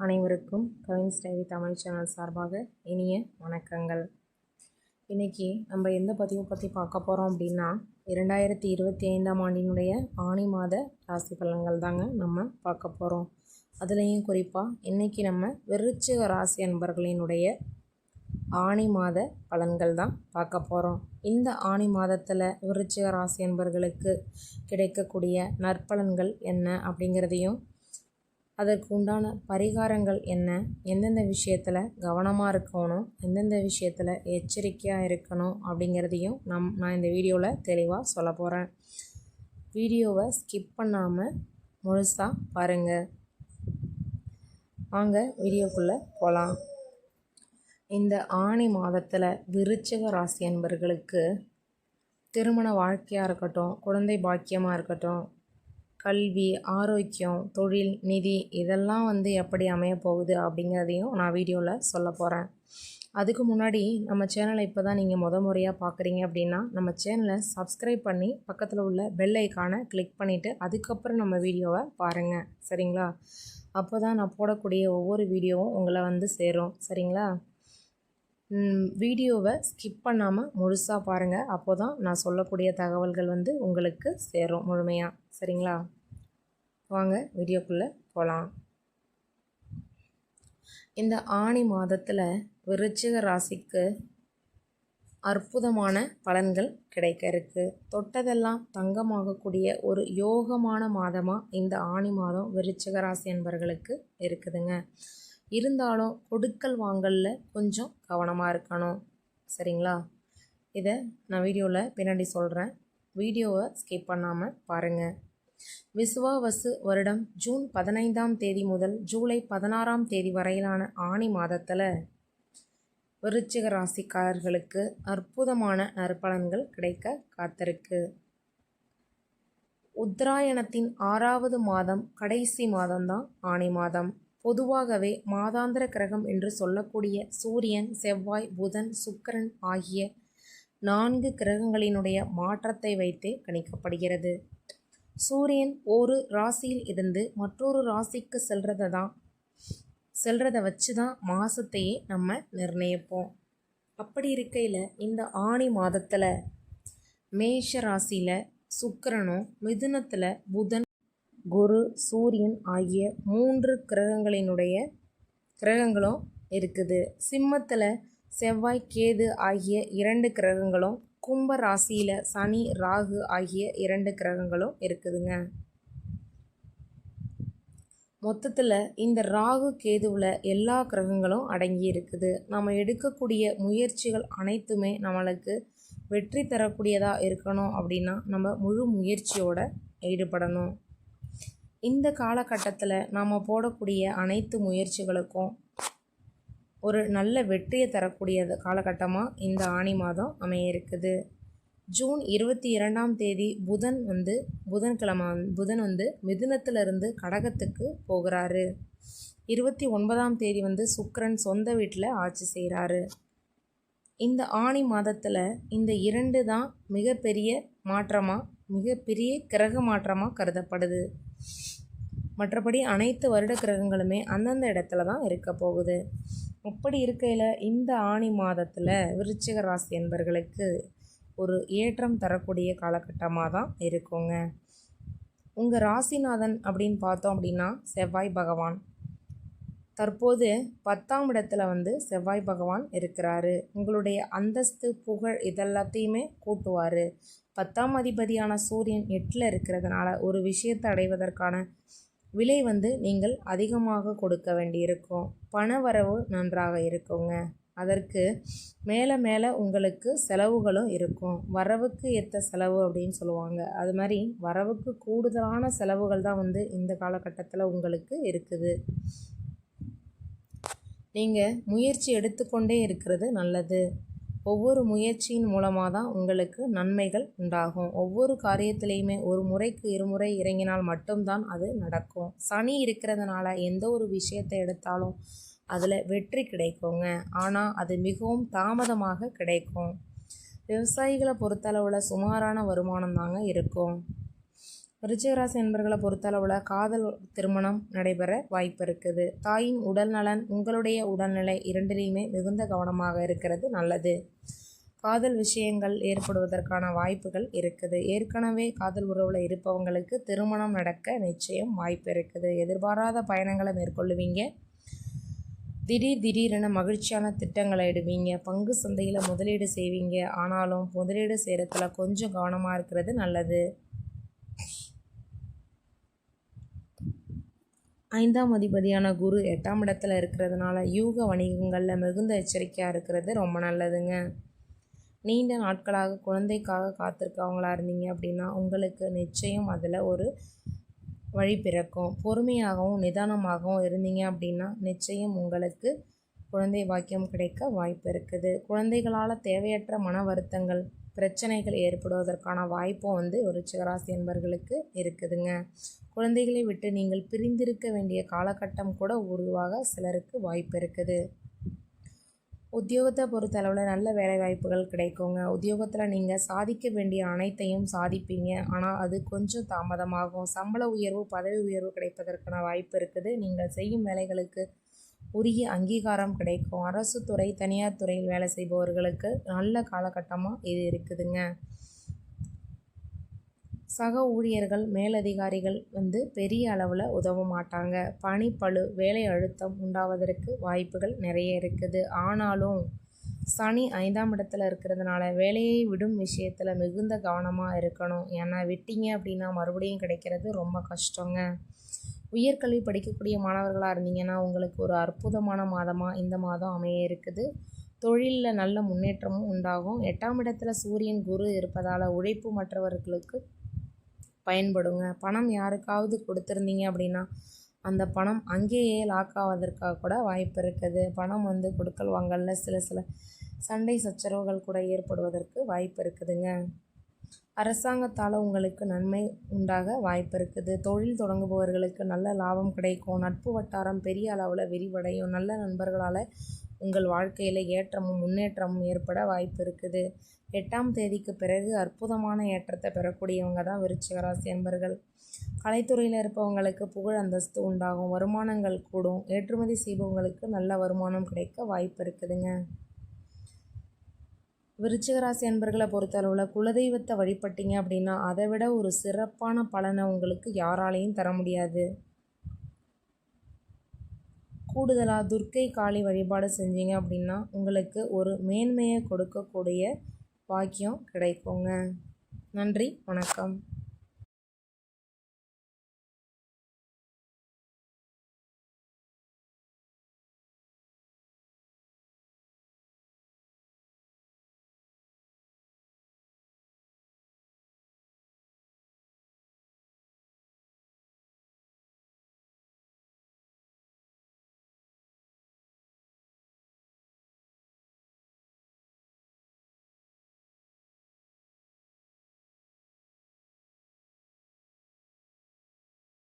அனைவருக்கும் கவின்ஸ் டைவி தமிழ் சேனல் சார்பாக இனிய வணக்கங்கள். இன்றைக்கி நம்ம எந்த பதிவை பற்றி பார்க்க போகிறோம் அப்படின்னா இரண்டாயிரத்தி இருபத்தி ஐந்தாம் ஆண்டினுடைய ஆணி மாத ராசி பலன்கள் தாங்க நம்ம பார்க்க போகிறோம் அதுலேயும் குறிப்பாக இன்றைக்கி நம்ம விருச்சிக ராசி அன்பர்களினுடைய ஆணி மாத பலன்கள் தான் பார்க்க போகிறோம் இந்த ஆணி மாதத்தில் விருச்சிக ராசி அன்பர்களுக்கு கிடைக்கக்கூடிய நற்பலன்கள் என்ன அப்படிங்கிறதையும் அதற்கு உண்டான பரிகாரங்கள் என்ன? எந்தெந்த விஷயத்தில் கவனமாக இருக்கணும்? எந்தெந்த விஷயத்தில் எச்சரிக்கையாக இருக்கணும்? அப்படிங்கிறதையும் நம் நான் இந்த வீடியோவில் தெளிவாக சொல்ல போகிறேன் வீடியோவை ஸ்கிப் பண்ணாமல் முழுசாக பாருங்கள் வாங்க வீடியோக்குள்ளே போகலாம் இந்த ஆணி மாதத்தில் விருச்சிக ராசி என்பர்களுக்கு திருமண வாழ்க்கையாக இருக்கட்டும் குழந்தை பாக்கியமாக இருக்கட்டும் கல்வி ஆரோக்கியம் தொழில் நிதி இதெல்லாம் வந்து எப்படி அமைய போகுது அப்படிங்கிறதையும் நான் வீடியோவில் சொல்ல போகிறேன் அதுக்கு முன்னாடி நம்ம சேனலை இப்போ தான் நீங்கள் முத முறையாக பார்க்குறீங்க அப்படின்னா நம்ம சேனலை சப்ஸ்கிரைப் பண்ணி பக்கத்தில் உள்ள பெல் ஐக்கானை கிளிக் பண்ணிவிட்டு அதுக்கப்புறம் நம்ம வீடியோவை பாருங்கள் சரிங்களா? அப்போ தான் நான் போடக்கூடிய ஒவ்வொரு வீடியோவும் உங்களை வந்து சேரும். சரிங்களா? வீடியோவை ஸ்கிப் பண்ணாமல் முழுசாக பாருங்கள் அப்போ தான் நான் சொல்லக்கூடிய தகவல்கள் வந்து உங்களுக்கு சேரும் முழுமையாக சரிங்களா? வாங்க வீடியோக்குள்ளே போகலாம் இந்த ஆணி மாதத்தில் விருச்சிக ராசிக்கு அற்புதமான பலன்கள் கிடைக்க இருக்குது தொட்டதெல்லாம் தங்கமாகக்கூடிய ஒரு யோகமான மாதமாக இந்த ஆணி மாதம் விருச்சிக ராசி என்பவர்களுக்கு இருக்குதுங்க. இருந்தாலும் கொடுக்கல் வாங்கலில் கொஞ்சம் கவனமாக இருக்கணும். சரிங்களா? இதை நான் வீடியோவில் பின்னாடி சொல்கிறேன் வீடியோவை ஸ்கிப் பண்ணாமல் பாருங்கள் விசுவாவசு வருடம் ஜூன் பதினைந்தாம் தேதி முதல் ஜூலை பதினாறாம் தேதி வரையிலான ஆணி மாதத்தில் விருச்சிக ராசிக்காரர்களுக்கு அற்புதமான நற்பலன்கள் கிடைக்க காத்திருக்கு. உத்தராயணத்தின் ஆறாவது மாதம் கடைசி மாதம்தான் ஆணி மாதம். பொதுவாகவே மாதாந்திர கிரகம் என்று சொல்லக்கூடிய சூரியன் செவ்வாய் புதன் சுக்கரன் ஆகிய நான்கு கிரகங்களினுடைய மாற்றத்தை வைத்தே கணிக்கப்படுகிறது. சூரியன் ஒரு ராசியில் இருந்து மற்றொரு ராசிக்கு செல்றதை தான் செல்றத வச்சு தான் மாதத்தையே நம்ம நிர்ணயிப்போம். அப்படி இருக்கையில் இந்த ஆணி மாதத்தில் மேஷ ராசியில் சுக்கரனும் மிதுனத்தில் புதன் குரு சூரியன் ஆகிய மூன்று கிரகங்களினுடைய கிரகங்களும் இருக்குது. சிம்மத்தில் செவ்வாய் கேது ஆகிய இரண்டு கிரகங்களும் கும்ப ராசியில் சனி ராகு ஆகிய இரண்டு கிரகங்களும் இருக்குதுங்க. மொத்தத்தில் இந்த ராகு கேதுவில் எல்லா கிரகங்களும் அடங்கி இருக்குது. நம்ம எடுக்கக்கூடிய முயற்சிகள் அனைத்துமே நம்மளுக்கு வெற்றி தரக்கூடியதாக இருக்கணும் அப்படின்னா நம்ம முழு முயற்சியோடு ஈடுபடணும். இந்த காலகட்டத்தில் நாம் போடக்கூடிய அனைத்து முயற்சிகளுக்கும் ஒரு நல்ல வெற்றியை தரக்கூடிய காலகட்டமாக இந்த ஆணி மாதம் அமைய இருக்குது ஜூன் இருபத்தி இரண்டாம் தேதி புதன் வந்து புதன்கிழமை புதன் வந்து மிதுனத்திலிருந்து கடகத்துக்கு போகிறாரு. இருபத்தி ஒன்பதாம் தேதி வந்து சுக்கரன் சொந்த வீட்டில் ஆட்சி செய்கிறாரு இந்த ஆணி மாதத்தில் இந்த இரண்டு தான் மிகப்பெரிய மாற்றமாக மிகப்பெரிய கிரக மாற்றமாக கருதப்படுது. மற்றபடி அனைத்து வருட கிரகங்களுமே அந்தந்த இடத்துல தான் இருக்க போகுது. அப்படி இருக்கையில் இந்த ஆணி மாதத்தில் விருச்சிக ராசி என்பர்களுக்கு ஒரு ஏற்றம் தரக்கூடிய காலகட்டமாக தான் இருக்குங்க. உங்கள் ராசிநாதன் அப்படின்னு பார்த்தோம் அப்படின்னா செவ்வாய் பகவான். தற்போது பத்தாம் இடத்துல வந்து செவ்வாய் பகவான் இருக்கிறாரு. உங்களுடைய அந்தஸ்து புகழ் இதெல்லாத்தையுமே கூட்டுவார். பத்தாம் அதிபதியான சூரியன் எட்டில் இருக்கிறதுனால ஒரு விஷயத்தை அடைவதற்கான விலை வந்து நீங்கள் அதிகமாக கொடுக்க வேண்டியிருக்கும். பண வரவு நன்றாக இருக்குங்க. அதற்கு மேலே மேலே உங்களுக்கு செலவுகளும் இருக்கும். வரவுக்கு ஏற்ற செலவு அப்படின்னு சொல்லுவாங்க. அது மாதிரி வரவுக்கு கூடுதலான செலவுகள் தான் வந்து இந்த காலகட்டத்தில் உங்களுக்கு இருக்குது. நீங்கள் முயற்சி எடுத்துக்கொண்டே இருக்கிறது நல்லது. ஒவ்வொரு முயற்சியின் மூலமாக தான் உங்களுக்கு நன்மைகள் உண்டாகும். ஒவ்வொரு காரியத்திலையுமே ஒரு முறைக்கு இருமுறை இறங்கினால் மட்டும்தான் அது நடக்கும். சனி இருக்கிறதுனால எந்த ஒரு விஷயத்தை எடுத்தாலும் அதில் வெற்றி கிடைக்குங்க. ஆனால் அது மிகவும் தாமதமாக கிடைக்கும். விவசாயிகளை பொறுத்தளவில் சுமாரான வருமானம் தாங்க இருக்கும். விருச்சிகராசி நண்பர்களை பொறுத்தளவில் காதல் திருமணம் நடைபெற வாய்ப்பு இருக்குது. தாயின் உடல் நலன் உங்களுடைய உடல்நிலை இரண்டிலையுமே மிகுந்த கவனமாக இருக்கிறது நல்லது. காதல் விஷயங்கள் ஏற்படுவதற்கான வாய்ப்புகள் இருக்குது. ஏற்கனவே காதல் உறவில் இருப்பவங்களுக்கு திருமணம் நடக்க நிச்சயம் வாய்ப்பு இருக்குது. எதிர்பாராத பயணங்களை மேற்கொள்ளுவீங்க. திடீர் திடீரென மகிழ்ச்சியான திட்டங்களை இடுவீங்க. பங்கு சந்தையில் முதலீடு செய்வீங்க. ஆனாலும் முதலீடு செய்கிறதுல கொஞ்சம் கவனமாக இருக்கிறது நல்லது. ஐந்தாம் அதிபதியான குரு எட்டாம் இடத்துல இருக்கிறதுனால யூக வணிகங்களில் மிகுந்த எச்சரிக்கையாக இருக்கிறது ரொம்ப நல்லதுங்க. நீண்ட நாட்களாக குழந்தைக்காக காத்திருக்கவங்களா இருந்தீங்க அப்படின்னா உங்களுக்கு நிச்சயம் அதில் ஒரு வழி பிறக்கும். பொறுமையாகவும் நிதானமாகவும் இருந்தீங்க அப்படின்னா நிச்சயம் உங்களுக்கு குழந்தை பாக்கியம் கிடைக்க வாய்ப்பு இருக்குது. குழந்தைகளால் தேவையற்ற மன வருத்தங்கள் பிரச்சனைகள் ஏற்படுவதற்கான வாய்ப்பும் வந்து ஒரு சிகராசி என்பர்களுக்கு இருக்குதுங்க. குழந்தைகளை விட்டு நீங்கள் பிரிந்திருக்க வேண்டிய காலகட்டம் கூட உருவாக சிலருக்கு வாய்ப்பு இருக்குது. உத்தியோகத்தை பொறுத்தளவில் நல்ல வேலை வாய்ப்புகள் கிடைக்குங்க. உத்தியோகத்தில் நீங்கள் சாதிக்க வேண்டிய அனைத்தையும் சாதிப்பீங்க. ஆனால் அது கொஞ்சம் தாமதமாகும். சம்பள உயர்வு பதவி உயர்வு கிடைப்பதற்கான வாய்ப்பு இருக்குது. நீங்கள் செய்யும் வேலைகளுக்கு உரிய அங்கீகாரம் கிடைக்கும். அரசு துறை தனியார் துறையில் வேலை செய்பவர்களுக்கு நல்ல காலகட்டமாக இது இருக்குதுங்க. சக ஊழியர்கள் மேலதிகாரிகள் வந்து பெரிய அளவில் உதவ மாட்டாங்க. பனிப்பழு வேலை அழுத்தம் உண்டாவதற்கு வாய்ப்புகள் நிறைய இருக்குது. ஆனாலும் சனி ஐந்தாம் இடத்துல இருக்கிறதுனால வேலையை விடும் விஷயத்தில் மிகுந்த கவனமாக இருக்கணும். ஏன்னா விட்டீங்க அப்படின்னா மறுபடியும் கிடைக்கிறது ரொம்ப கஷ்டங்க. உயர்கல்வி படிக்கக்கூடிய மாணவர்களாக இருந்தீங்கன்னா உங்களுக்கு ஒரு அற்புதமான மாதமாக இந்த மாதம் அமைய இருக்குது. தொழிலில் நல்ல முன்னேற்றமும் உண்டாகும். எட்டாம் இடத்துல சூரியன் குரு இருப்பதால் உழைப்பு மற்றவர்களுக்கு பயன்படுங்க. பணம் யாருக்காவது கொடுத்துருந்தீங்க அப்படின்னா அந்த பணம் அங்கேயே லாக் ஆவதற்காக கூட வாய்ப்பு இருக்குது. பணம் வந்து கொடுக்கல் வாங்கல சில சில சண்டை சச்சரவுகள் கூட ஏற்படுவதற்கு வாய்ப்பு இருக்குதுங்க. அரசாங்கத்தால் உங்களுக்கு நன்மை உண்டாக வாய்ப்பு இருக்குது. தொழில் தொடங்குபவர்களுக்கு நல்ல லாபம் கிடைக்கும். நட்பு வட்டாரம் பெரிய அளவில் விரிவடையும். நல்ல நண்பர்களால் உங்கள் வாழ்க்கையில் ஏற்றமும் முன்னேற்றமும் ஏற்பட வாய்ப்பு இருக்குது. எட்டாம் தேதிக்கு பிறகு அற்புதமான ஏற்றத்தை பெறக்கூடியவங்க தான் விருச்சிகராசி என்பர்கள். கலைத்துறையில் இருப்பவங்களுக்கு புகழ் அந்தஸ்து உண்டாகும். வருமானங்கள் கூடும். ஏற்றுமதி செய்பவங்களுக்கு நல்ல வருமானம் கிடைக்க வாய்ப்பு இருக்குதுங்க. விருச்சிகராசி அன்பர்களை பொறுத்தளவில் குலதெய்வத்தை வழிபட்டீங்க அப்படின்னா அதை விட ஒரு சிறப்பான பலனை உங்களுக்கு யாராலையும் தர முடியாது. கூடுதலாக துர்க்கை காளி வழிபாடு செஞ்சீங்க அப்படின்னா உங்களுக்கு ஒரு மேன்மையை கொடுக்கக்கூடிய பாக்கியம் கிடைக்குங்க. நன்றி வணக்கம்.